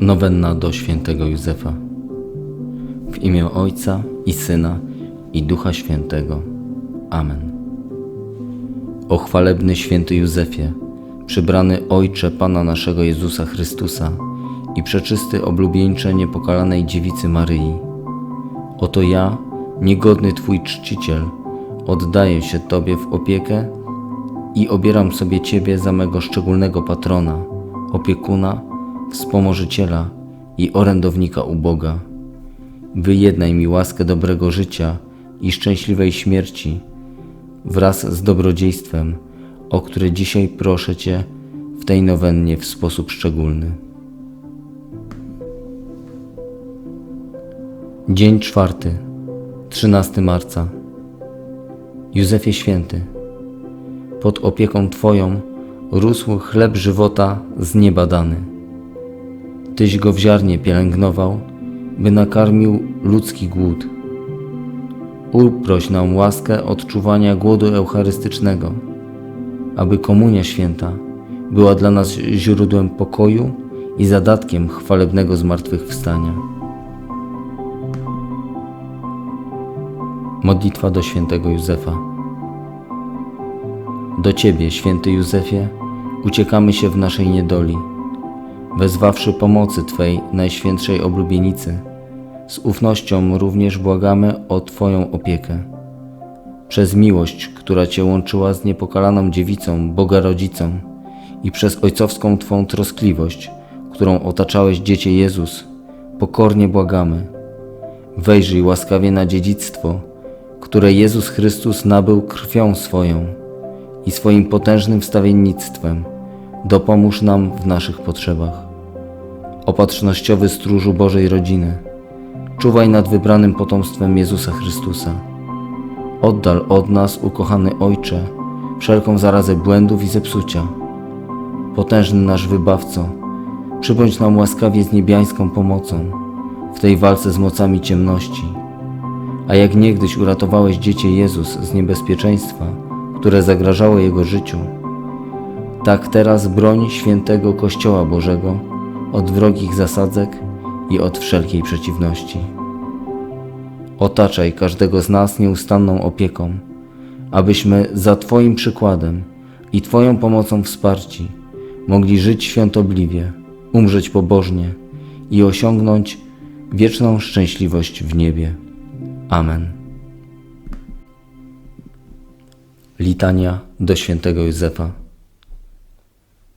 Nowenna do świętego Józefa. W imię Ojca i Syna i Ducha Świętego. Amen. O chwalebny święty Józefie, przybrany Ojcze Pana naszego Jezusa Chrystusa i przeczysty oblubieńcze niepokalanej dziewicy Maryi. Oto ja, niegodny Twój czciciel, oddaję się Tobie w opiekę i obieram sobie Ciebie za mego szczególnego patrona, opiekuna, wspomożyciela i orędownika u Boga. Wyjednaj mi łaskę dobrego życia i szczęśliwej śmierci wraz z dobrodziejstwem, o które dzisiaj proszę Cię w tej nowennie w sposób szczególny. Dzień czwarty, 13 marca. Józefie Święty, pod opieką Twoją rósł chleb żywota nieba dany. Tyś go w ziarnie pielęgnował, by nakarmił ludzki głód. Uproś nam łaskę odczuwania głodu eucharystycznego, aby Komunia Święta była dla nas źródłem pokoju i zadatkiem chwalebnego zmartwychwstania. Modlitwa do świętego Józefa. Do Ciebie, święty Józefie, uciekamy się w naszej niedoli, wezwawszy pomocy Twej najświętszej oblubienicy. Z ufnością również błagamy o Twoją opiekę. Przez miłość, która Cię łączyła z niepokalaną dziewicą, Boga Rodzicą i przez ojcowską Twą troskliwość, którą otaczałeś Dziecię Jezus, pokornie błagamy. Wejrzyj łaskawie na dziedzictwo, które Jezus Chrystus nabył krwią swoją i swoim potężnym wstawiennictwem. Dopomóż nam w naszych potrzebach. Opatrznościowy stróżu Bożej rodziny, czuwaj nad wybranym potomstwem Jezusa Chrystusa. Oddal od nas, ukochany Ojcze, wszelką zarazę błędów i zepsucia. Potężny nasz wybawco, przybądź nam łaskawie z niebiańską pomocą w tej walce z mocami ciemności a jak niegdyś uratowałeś dziecię Jezus z niebezpieczeństwa, które zagrażało jego życiu, tak teraz broń świętego Kościoła Bożego od wrogich zasadzek i od wszelkiej przeciwności. Otaczaj każdego z nas nieustanną opieką, abyśmy za Twoim przykładem i Twoją pomocą wsparci mogli żyć świątobliwie, umrzeć pobożnie i osiągnąć wieczną szczęśliwość w niebie. Amen. Litania do świętego Józefa.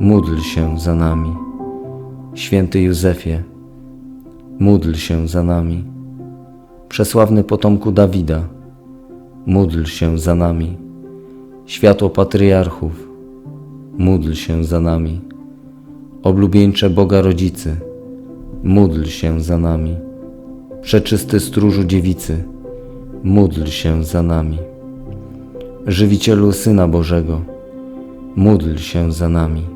módl się za nami. Święty Józefie, módl się za nami. Przesławny potomku Dawida, módl się za nami. Światło patriarchów, módl się za nami. Oblubieńcze Boga Rodzicy, módl się za nami. Przeczysty stróżu dziewicy, módl się za nami. Żywicielu Syna Bożego, módl się za nami.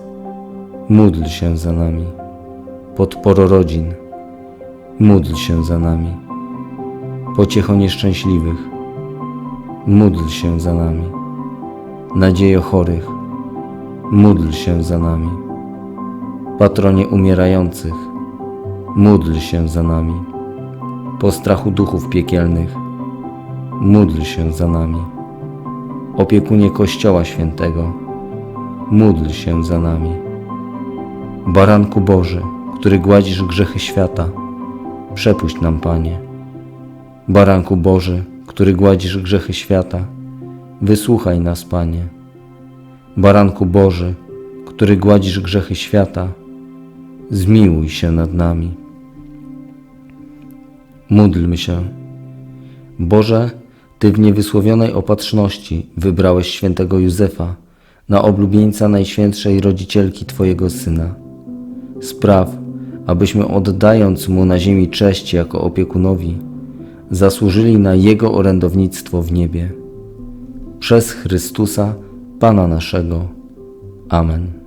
módl się za nami. podporo rodzin, módl się za nami. Pociecho nieszczęśliwych, módl się za nami. Nadziejo chorych, módl się za nami. Patronie umierających, módl się za nami. Postrachu duchów piekielnych, módl się za nami. Opiekunie Kościoła Świętego, módl się za nami. Baranku Boży, który gładzisz grzechy świata, przepuść nam, Panie. Baranku Boży, który gładzisz grzechy świata, wysłuchaj nas, Panie. Baranku Boży, który gładzisz grzechy świata, zmiłuj się nad nami. Módlmy się. Boże, Ty w niewysłowionej opatrzności wybrałeś świętego Józefa na oblubieńca Najświętszej Rodzicielki Twojego Syna. Spraw, abyśmy oddając Mu na ziemi cześć jako opiekunowi, zasłużyli na Jego orędownictwo w niebie. Przez Chrystusa, Pana naszego. Amen.